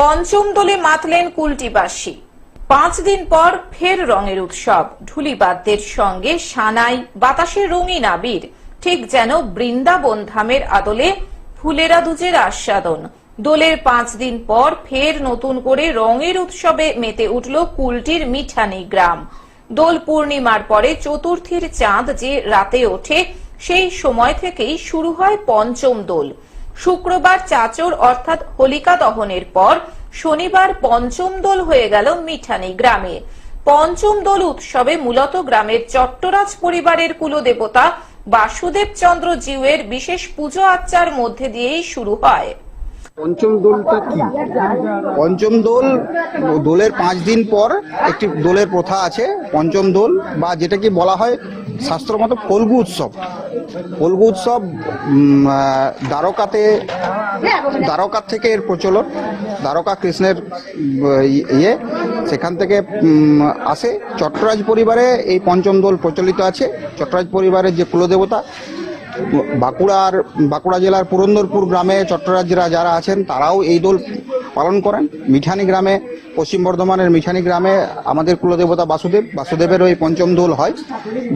পঞ্চম দলে মাতলেন কুলটিবাসী। পাঁচ দিন পর ফের রঙের উৎসব। ঢুলিবাদ্যের সঙ্গে সানাই, বাতাসের রঙিন আবির। ঠিক যেন বৃন্দাবন ধামের আদলে ফুলেরা দুজের আস্বাদন। দোলের পাঁচ দিন পর ফের নতুন করে রঙের উৎসবে মেতে উঠল কুলটির মিঠানি গ্রাম। দোল পূর্ণিমার পরে চতুর্থীর চাঁদ যে রাতে ওঠে, সেই সময় থেকেই শুরু হয় পঞ্চম দোল। শুক্রবার চাচর অর্থাৎ হোলিকা দহনের পর শনিবার পঞ্চম দোল হয়ে গেল মিঠানি গ্রামে। পঞ্চম দোল উৎসবে মূলত গ্রামের চট্টরাজ পরিবারের কুলদেবতা বাসুদেব চন্দ্র জিউয়ের বিশেষ পুজো আচ্চার মধ্যে দিয়েই শুরু হয়। পঞ্চম দোলটা কি? পঞ্চম দোল, দোলের পাঁচ দিন পর একটি দোলের প্রথা আছে, পঞ্চম দোল, বা যেটাকে বলা হয় শাস্ত্র মতো ফল্গু উৎসব। ফল্গু উৎসব দ্বারকাতে, দ্বারকার থেকে এর প্রচলন, দ্বারকা কৃষ্ণের ইয়ে সেখান থেকে আসে। চট্টরাজ পরিবারে এই পঞ্চম দোল প্রচলিত আছে। চট্টরাজ পরিবারের যে কুলদেবতা বাঁকুড়ার বাঁকুড়া জেলার পুরন্দরপুর গ্রামে চট্টরাজ্যরা যারা আছেন, তারাও এই দোল পালন করেন। মিঠানি গ্রামে, পশ্চিম বর্ধমানের মিঠানি গ্রামে আমাদের কুলদেবতা বাসুদেব। বাসুদেবের ওই পঞ্চম দোল হয়।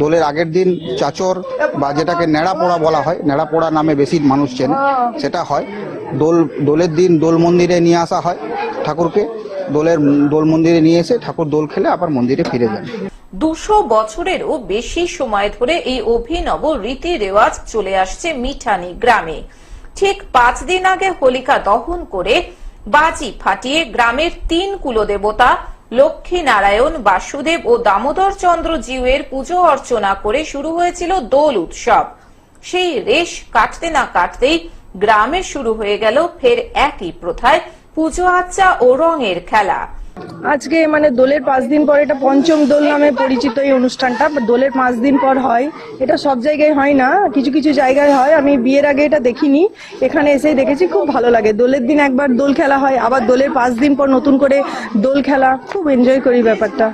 দোলের আগের দিন চাচর বা যেটাকে ন্যাড়া নেড়াপোড়া বলা হয় ন্যাড়া নেড়াপোড়া নামে বেশি মানুষ চেনে, সেটা হয়। দোল, দোলের দিন দোল মন্দিরে নিয়ে আসা হয় ঠাকুরকে। দোলের দোল মন্দিরে নিয়ে এসে ঠাকুর দোল খেলে আবার মন্দিরে ফিরে যান। দুশো বছরেরও বেশি সময় ধরে এই অভিনব রীতি রেওয়াজ চলে আসছে মিঠানি গ্রামে। ঠিক পাঁচ দিন আগে হোলিকা দহন করে বাজি ফাটিয়ে গ্রামের তিন কুলদেবতা লক্ষ্মী নারায়ণ বাসুদেব ও দামোদর চন্দ্র জিউয়ের পুজো অর্চনা করে শুরু হয়েছিল দোল উৎসব। সেই রেশ কাটতে না কাটতেই গ্রামে শুরু হয়ে গেল ফের একই প্রথায় পুজো আচ্চা ও রঙের খেলা। আজকে মানে দোলের পাঁচ দিন পর এটা পঞ্চম দোল নামে পরিচিত এই অনুষ্ঠানটা দোলের পাঁচ দিন পর হয়। এটা সব জায়গায় হয় না কিছু কিছু জায়গায় হয়। আমি বিয়ের আগে এটা দেখিনি এখানে এসে দেখেছি খুব ভালো লাগে। দোলের দিন একবার দোল খেলা হয় আবার দোলের পাঁচ দিন পর নতুন করে দোল খেলা খুব এনজয় করি ব্যাপারটা।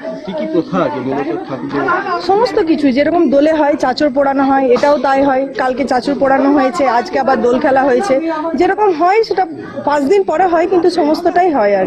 সমস্ত কিছু যেরকম দোলে হয় চাচর পোড়ানো হয় এটাও তাই হয়। কালকে চাচর পোড়ানো হয়েছে আজকে আবার দোল খেলা হয়েছে। যেরকম হয় সেটা পাঁচ দিন পরে হয় কিন্তু সমস্তটাই হয় আর